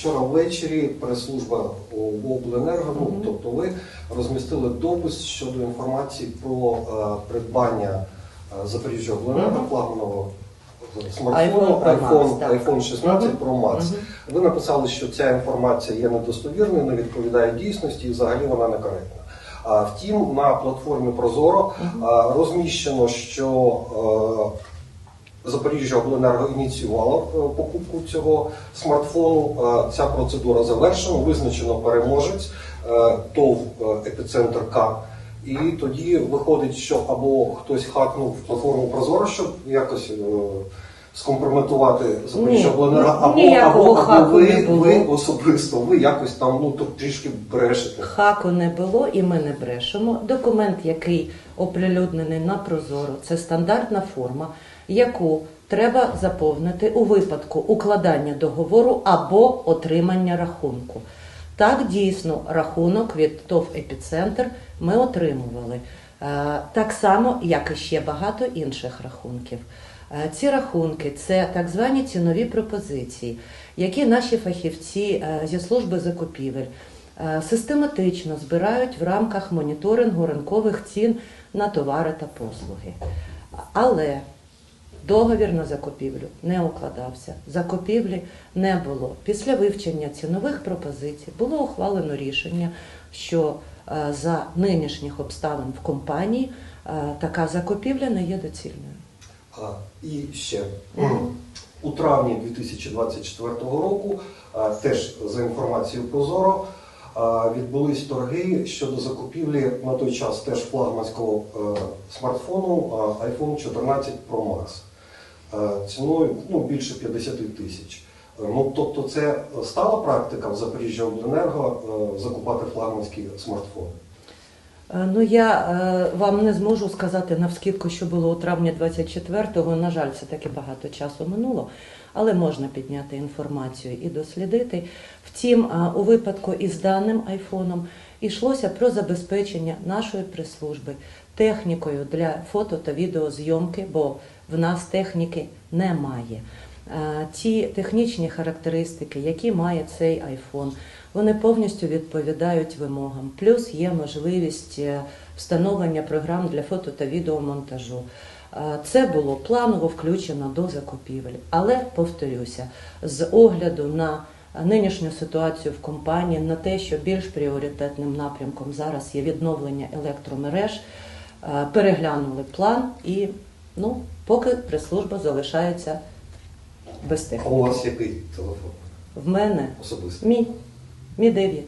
Вчора ввечері прес-служба обленерго, ну тобто ви розмістили допис щодо інформації про е, придбання е, Запоріжжя обленерго Мгм. флагманого смартфону iPhone iPhone, так. iPhone 16 Pro Max. Мгм. Ви написали, що ця інформація є недостовірною, не відповідає дійсності і взагалі вона некоректна. А втім, на платформі Прозоро а, розміщено, що е, Запоріжжя Обленерго ініціювало е, покупку цього смартфону. Е, Ця процедура завершена, визначено переможець е, ТОВ епіцентр К. І тоді виходить, що або хтось хакнув платформу Прозоро, щоб якось скомпрометувати Запоріжжя Обленерго, або, або, або ви, ви особисто, ви якось там ну трішки брешете. Хаку не було і ми не брешемо. Документ, який оприлюднений на Прозоро, це стандартна форма, яку треба заповнити у випадку укладання договору або отримання рахунку. Так, дійсно, рахунок від ТОВ Епіцентр ми отримували. Е, Так само, як і ще багато інших рахунків. Е, Ці рахунки це так звані цінові пропозиції, які наші фахівці е, зі служби закупівель систематично збирають в рамках моніторингу ринкових цін на товари та послуги. Але договір на закупівлю не укладався, закупівлі не було. Після вивчення цінових пропозицій було ухвалено рішення, що е, за нинішніх обставин в компанії е, така закупівля не є доцільною. А, І ще у травні 2024 року, теж за інформацією Прозоро, відбулись торги щодо закупівлі на той час теж флагманського е, смартфону iPhone 14 Pro Max е, ціною ну, більше 50 тисяч. Е, Ну, тобто це стала практика в Запоріжжя Обленерго е, закупати флагманські смартфони. Е, Ну я е, вам не зможу сказати навскідку, що було у травні 24-го. На жаль, це таки багато часу минуло, але можна підняти інформацію і дослідити. Втім, е, у випадку із даним айфоном йшлося про забезпечення нашої прес-служби технікою для фото та відеозйомки, бо в нас техніки немає. Е, Ті технічні характеристики, які має цей iPhone, вони повністю відповідають вимогам. Плюс є можливість е, встановлення програм для фото та відеомонтажу. Е, Це було планово включено до закупівель. Але повторюся, з огляду на нинішню ситуацію в компанії, на те, що більш пріоритетним напрямком зараз є відновлення електромереж, переглянули план і ну, поки прес-служба залишається без А техніки. у вас який телефон В мене Особисто. мій, мій 9.